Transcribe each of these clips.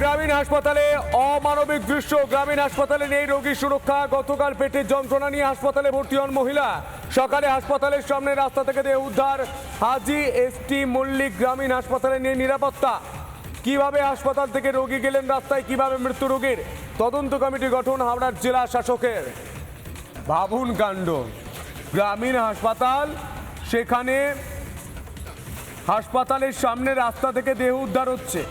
গ্রামীণ হাসপাতালে অমানবিক দৃশ্য। গ্রামীণ হাসপাতালে নেই রোগী সুরক্ষা। গতকাল পেটের যন্ত্রণা নিয়ে হাসপাতালে ভর্তি হন মহিলা। সকালে হাসপাতালের সামনে রাস্তা থেকে দেহ উদ্ধার। হাজি এসটি মল্লিক গ্রামীণ হাসপাতালে নিয়ে নিরাপত্তা। কীভাবে হাসপাতাল থেকে রোগী গেলেন রাস্তায়? কীভাবে মৃত্যু রোগীর? তদন্ত কমিটি গঠন হাওড়ার জেলা শাসকের। ভাবুন কাণ্ড। গ্রামীণ হাসপাতাল, সেখানে হাসপাতালের সামনে রাস্তা থেকে দেহ উদ্ধার হচ্ছে।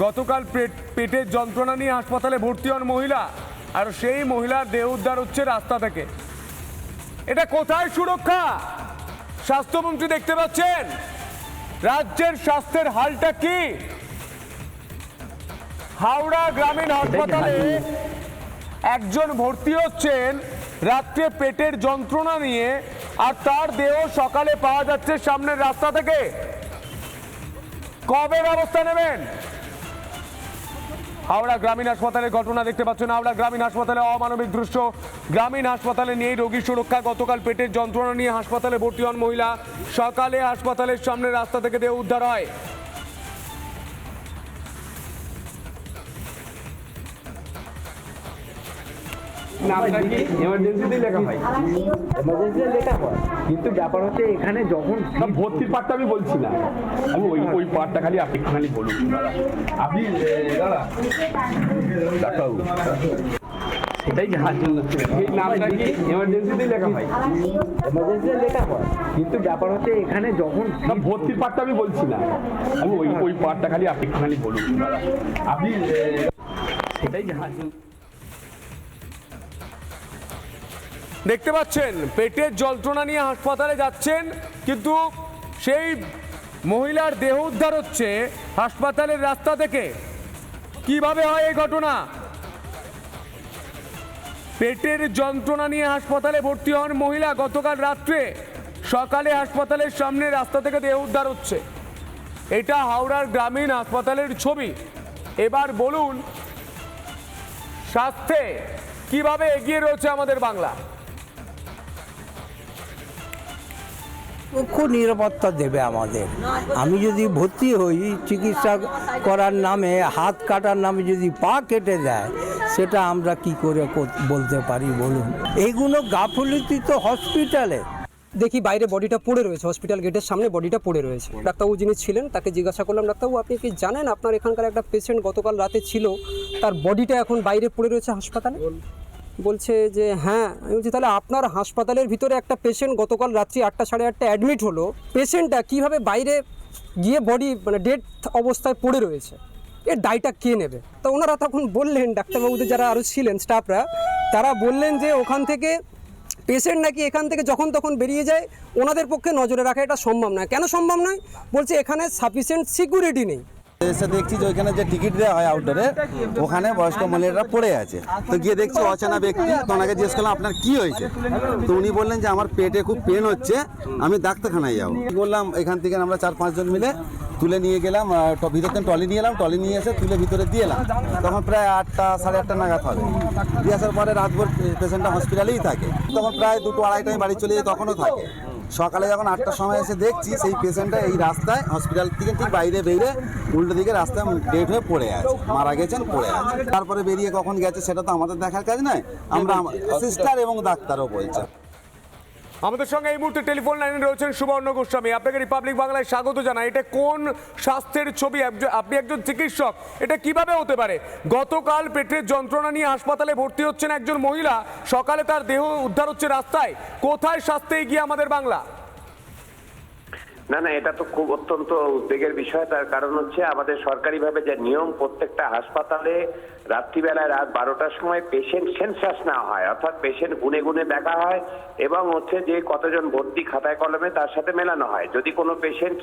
গতকাল পেট- পেটের যন্ত্রণা নিয়ে হাসপাতালে ভর্তি হন মহিলা আর সেই মহিলার দেহ উদ্ধার হচ্ছে রাস্তা থেকে। এটা কোথায় সুরক্ষা? স্বাস্থ্যমন্ত্রী দেখতে পাচ্ছেন রাজ্যের স্বাস্থ্যের হালটা কি? হাওড়া গ্রামীণ হাসপাতালে একজন ভর্তি হচ্ছেন রাত্রে পেটের যন্ত্রণা নিয়ে আর তার দেহ সকালে পাওয়া যাচ্ছে সামনের রাস্তা থেকে। কবে ব্যবস্থা নেবেন? হাওড়া গ্রামীণ হাসপাতালে ঘটনা দেখতে পাচ্ছেন। হাওড়া গ্রামীণ হাসপাতালে অমানবিক দৃশ্য। গ্রামীণ হাসপাতালে নিয়ে রোগী সুরক্ষা, গতকাল পেটের যন্ত্রণা নিয়ে হাসপাতালে ভর্তি হন মহিলা। সকালে হাসপাতালের সামনে রাস্তা থেকে দেহ উদ্ধার হয়। নামটা কি এমার্জেন্সিতে লেখা হয়। এমার্জেন্সি লেখা হয়। কিন্তু ব্যাপার হচ্ছে এখানে যখন না ভর্তির পার্টটা আমি বলছি না। আমি ওই ওই পার্টটা খালি আপনি খালি বলুন। আপনি দাদা ডাক্তারবাবু সেটাই জানার জন্য এই নামটা কি এমার্জেন্সিতে লেখা হয়। এমার্জেন্সি লেখা হয়। কিন্তু ব্যাপার হচ্ছে এখানে যখন না ভর্তির পার্টটা আমি বলছি না। আমি ওই ওই পার্টটা খালি আপনি খালি বলুন। আপনি সেটাই জানার দেখতে পাচ্ছেন, পেটের যন্ত্রণা নিয়ে হাসপাতালে যাচ্ছেন, কিন্তু সেই মহিলার দেহ উদ্ধার হচ্ছে হাসপাতালের রাস্তা থেকে। কীভাবে হয় এই ঘটনা? পেটের যন্ত্রণা নিয়ে হাসপাতালে ভর্তি হন মহিলা। গতকাল রাত্রে সকালে হাসপাতালের সামনে রাস্তা থেকে দেহ উদ্ধার হচ্ছে। এটা হাওড়ার গ্রামীণ হাসপাতালের ছবি। এবার বলুন, স্বাস্থ্যে কীভাবে এগিয়ে রয়েছে আমাদের বাংলা? পক্ষ নিরাপত্তা দেবে আমাদের। আমি যদি ভর্তি হই, চিকিৎসা করার নামে, হাত কাটার নামে যদি পা কেটে দেয়, সেটা আমরা কি করে বলতে পারি বলুন? এইগুলো গাফলতি তো হসপিটালে। দেখি বাইরে বডিটা পড়ে রয়েছে, হসপিটাল গেটের সামনে বডিটা পড়ে রয়েছে। ডাক্তারবাবু যিনি ছিলেন, তাকে জিজ্ঞাসা করলাম, ডাক্তারবাবু, আপনি কি জানেন আপনার এখানকার একটা পেশেন্ট গতকাল রাতে ছিল? তার বডিটা এখন বাইরে পড়ে রয়েছে হাসপাতালে? বলছে যে হ্যাঁ। আমি বলছি, তাহলে আপনার হাসপাতালের ভিতরে একটা পেশেন্ট গতকাল রাত্রি আটটা সাড়ে আটটা অ্যাডমিট হলো। পেশেন্টটা কীভাবে বাইরে গিয়ে বডি মানে ডেড অবস্থায় পড়ে রয়েছে? এর দায়টা কে নেবে? তো ওনারা তখন বললেন, ডাক্তারবাবুদের যারা আরও ছিলেন স্টাফরা তারা বললেন যে, ওখান থেকে পেশেন্ট নাকি এখান থেকে যখন তখন বেরিয়ে যায়, ওনাদের পক্ষে নজরে রাখা এটা সম্ভব নয়। কেন সম্ভব নয়? বলছে, এখানে সাফিসিয়েন্ট সিকিউরিটি নেই। এসে দেখছি যে ওইখানে যে টিকিট দেওয়া হয় আউটডোরে ওখানে বয়স্ক মহিলারা পড়ে আছে। তো গিয়ে দেখছি অচেনা ব্যক্তি, তো ওনাকে জিজ্ঞেস করলাম, আপনার কি হয়েছে? তো উনি বললেন যে, আমার পেটে খুব পেন হচ্ছে, আমি ডাক্তারখানায় যাব। বললাম, এখান থেকে আমরা চার পাঁচজন মিলে তুলে নিয়ে গেলাম ভিতর থেকে টলি নিয়ে এলাম টলি নিয়ে এসে তুলে ভিতরে দিয়ে এলাম। তখন প্রায় আটটা, সাড়ে আটটা নাগাদ হবে। দিয়ে আসার পরে রাতভর পেশেন্টটা হসপিটালেই থাকে। তখন প্রায় দুটো আড়াইটা আমি বাড়ি চলে যায়, তখনও থাকে। সকালে যখন আটটার সময় এসে দেখছি সেই পেশেন্টটা এই রাস্তায় হসপিটাল থেকে ঠিক বাইরে বেরিয়ে উল্টো দিকে রাস্তায় ডেট হয়ে পড়ে আছে মারা গেছেন পড়ে আছে। তারপরে বেরিয়ে কখন গেছে সেটা তো আমাদের দেখার কাজ নয় আমরা সিস্টার এবং ডাক্তারও বলছে। আমাদের সঙ্গে এই মুহূর্তে টেলিফোন লাইনে রয়েছেন সুবর্ণ গোস্বামী। আপনাকে রিপাবলিক বাংলায় স্বাগত জানাই। এটা কোন স্বাস্থ্যের ছবি? আপনি একজন চিকিৎসক। এটা কীভাবে হতে পারে? গতকাল পেটের যন্ত্রণা নিয়ে হাসপাতালে ভর্তি হচ্ছেন একজন মহিলা। সকালে তার দেহ উদ্ধার হচ্ছে রাস্তায়। কোথায় স্বাস্থ্যে গিয়ে আমাদের বাংলা? না না, এটা তো খুব অত্যন্ত উদ্বেগের বিষয়। তার কারণ হচ্ছে আমাদের সরকারিভাবে যে নিয়ম, প্রত্যেকটা হাসপাতালে রাত্রিবেলায় রাত বারোটার সময় পেশেন্ট সেন্সাস নেওয়া হয়। অর্থাৎ পেশেন্ট গুনে গুনে দেখা হয় এবং হচ্ছে যে কতজন ভর্তি খাতায় কলমে তার সাথে মেলানো হয়। যদি কোনো পেশেন্ট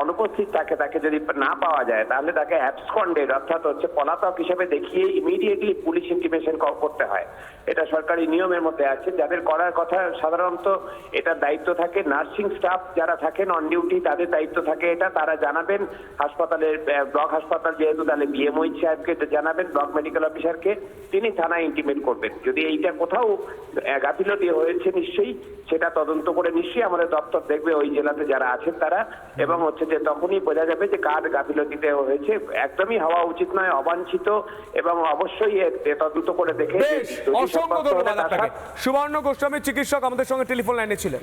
অনুপস্থিত থাকে, তাকে যদি না পাওয়া যায়, তাহলে তাকে অ্যাবসকন্ডেড অর্থাৎ হচ্ছে পলাতক হিসেবে দেখিয়ে ইমিডিয়েটলি পুলিশ ইন্টিমেশন করতে হয়। এটা সরকারি নিয়মের মধ্যে আছে। যাদের করার কথা সাধারণত এটার দায়িত্ব থাকে। নার্সিং স্টাফ যারা থাকেন অন ডিউটি তাদের দায়িত্ব থাকে এটা। তারা জানাবেন। হাসপাতালের ব্লক হাসপাতাল যেহেতু তাহলে বিএমওই সাহেবকে জানাবেন। ব্লক মেডিকেল অফিসারকে তিনি থানায় ইন্টিমেট করবেন। যদি এইটা কোথাও গাফিলতি হয়েছে নিশ্চয়ই সেটা তদন্ত করে নিশ্চয়ই আমাদের দপ্তর দেখবে ওই জেলাতে যারা আছেন তারা। এবং হচ্ছে যে তখনই বোঝা যাবে যে কার গাফিলতিতে হয়েছে। একদমই হওয়া উচিত নয় অবাঞ্ছিত এবং অবশ্যই তদন্ত করে দেখে অসংখ্য ধন্যবাদ সুবর্ণ গোস্বামী চিকিৎসক আমাদের সঙ্গে টেলিফোন লাইনে ছিলেন।